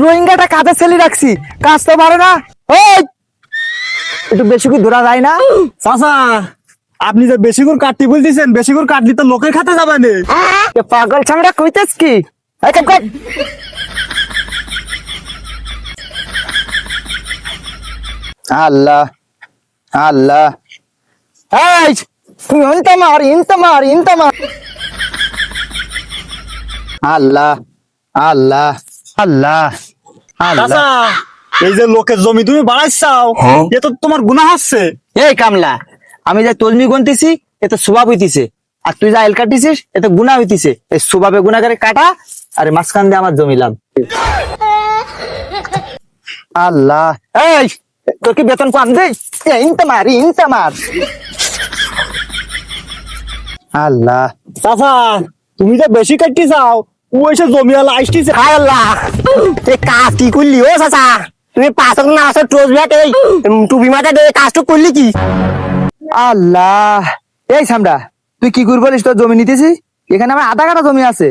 রোহিঙ্গাটা কাজে ছেলে রাখছি কাজ তো পারে না। ওই! একটু বেশি করে ধরা যায় না। চাচা আপনি যে বেশি করে কাটতে বলতেছেন বেশি করে কাটলি তো লোকের খাতে যাবে না। পাগল ছামড়া কইতেছ কি। আল্লাহ আল্লাহ। এই ইনতা মার ইনতা মার ইনতা মার আল্লাহ আল্লাহ। আল্লাহ আল্লাহ। এই যে লোকের জমি তুমি বাড়াইছাও এ তো তোমার গুনাহ হচ্ছে এই কামলা আমি যা তলমি গন্তিছি এতে স্বভাব হইতিছে। আর তুই যা এল কাটিছিস এতে গুণা হইতিছে। এই স্বভাবে গুণা করে কাটা আরে মাঝখান দিয়ে আমার জমিলাম আল্লাহ এই তোর কি বেতন পান দে? ইনতে মার ইনতে মার। আল্লাহ। চাচা তুমি যে বেশি কাটতে চাও ওই সে জমি হায় আল্লাহ। এই কাজ কি করলি ও চাচা? তুমি পাঁচক না আসো টোজ ব্যাট এই টুপি মাথা দিয়ে কাজটা করলি কি? আল্লাহ। এই সামডা তুই কি করব তোর জমি নিতেছিস? এখানে আমার আধা কাটা জমি আছে।